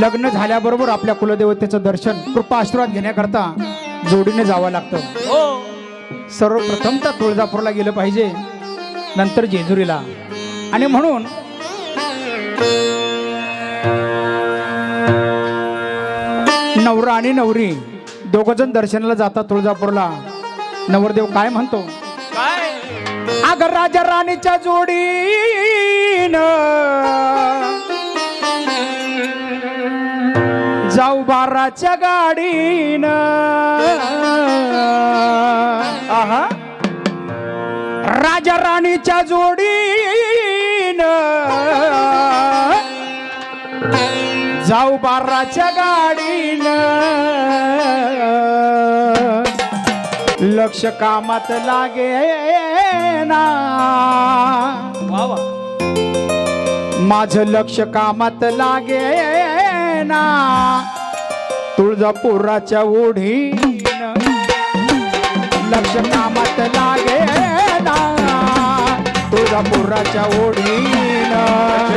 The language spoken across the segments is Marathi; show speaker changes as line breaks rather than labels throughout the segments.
लग्न झाल्याबरोबर आपल्या कुलदेवतेचं दर्शन कृपा आशीर्वाद घेण्याकरता जोडीने जावं लागतं.
हो.
सर्वप्रथम तर तुळजापूरला गेलं पाहिजे नंतर जेजुरीला. आणि म्हणून नवरा आणि नवरी दोघ जण दर्शनाला जातात तुळजापूरला. नवरदेव काय म्हणतो?
काय?
अग राजा राणीच्या जोडीन जाऊ बाराच्या गाडीन.
आहा.
राजा राणीच्या जोडीन. जाऊ बाराच्या गाडीन. लक्ष कामात लागे ना माझं लक्ष कामात लागे ना. तुळजापुराच्या ओढी लक्ष कामात लागे ना. तुळजापुराच्या ओढी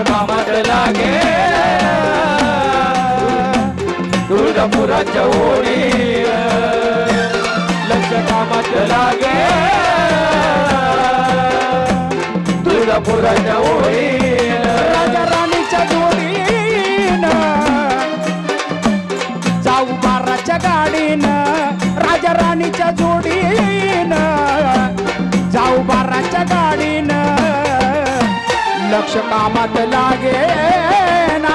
कामात लागे तुळजापुराच्या ओढी लक्ष कामात लागे तुळजापुराच्या ओढी
राजा राणीच्या जोडीन राजा राणीच्या जोडीन जाऊ बाराच्या गाडीन. लक्ष कामात लागे ना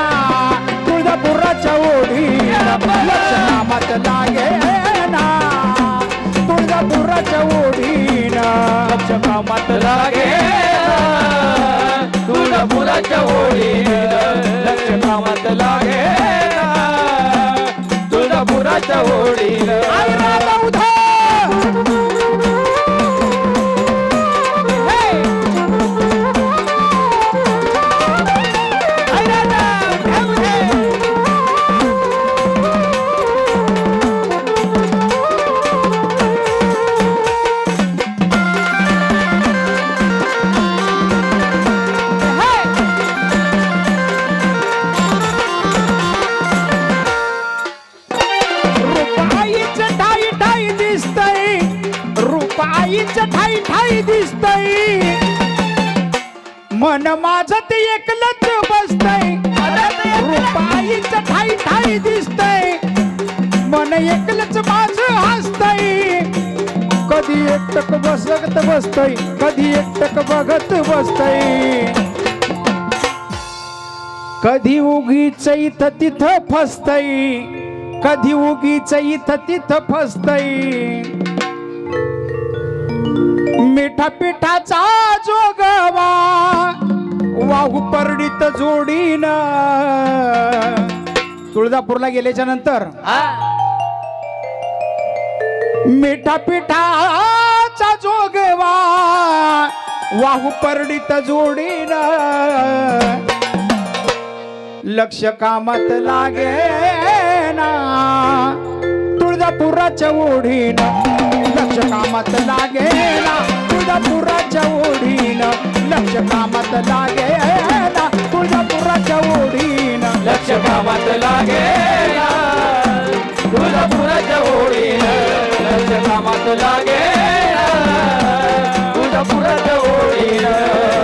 तुळजापुराच्या ओढी लक्ष कामात लागे ना तुळजापुराच्या ओढीन.
लक्ष कामात लागे तुळजापुराच्या ओढी लक्ष कामात लागे तुळजापुराच्या ओढी
रुपाईचं ठाई ठाई दिसतय. मन माझं ते एकलच बसतय. रुपाईच ठाई ठाई दिसतय. मन एकलच माझं हसतय. कधी एकटक बसत बसतय कधी एकटक बघत बसतय. कधी उगीच इथं तिथं फसतय कधी उगीच इथं तिथं फसतय. मिठा पिठाचा जोगवा वाहू परडीत जोडीन. तुळजापूरला गेल्याच्यानंतर मिठा पिठाचा जोगवा वाहू परडीत जोडीन. लक्ष कामात लागे ना तुळजापुराच्या ओढीन. लक्ष कामात लागेला तुळजापुराच्या ओढीन. लक्ष कामात लागेला तुळजापुराच्या ओढीन.
लक्ष कामात लागे तुळजापुराच्या ओढीन. लक्ष कामात लागे तुळजापुराच्या
ओढीन.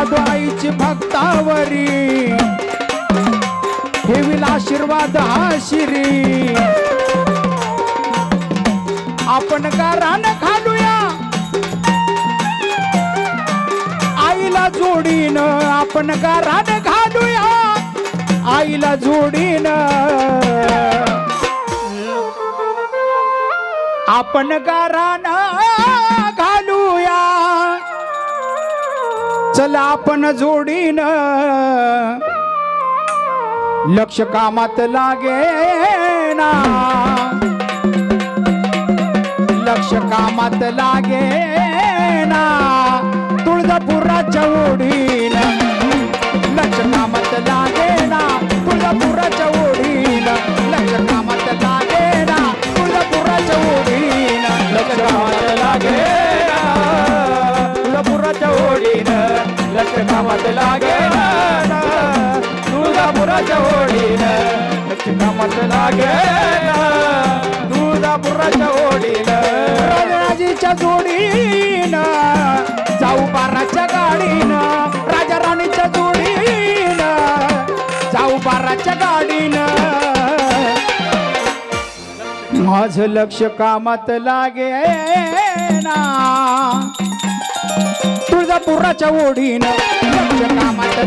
जादू आईची भक्तावरी. ठेवील आशीर्वाद हा शिरी आपण गारान खालूया आईला जोडीन आपण का रान घालूया. आईला जोडीन. आपण का रान घालूया. चला आपण जोडीन. लक्ष कामात लागे ना लक्ष कामात लागे ना तुळजापुराच्या ओढीन ओढीनं लागे तुळजापुराच्या ओढीनं राजाजीच्या जोडीन जाऊ बाराच्या गाडीन राजा राणीच्या जोडीन जाऊ बाराच्या गाडीन माझं लक्ष कामात लागे ना तुळजापुराच्या ओढीन लक्ष कामात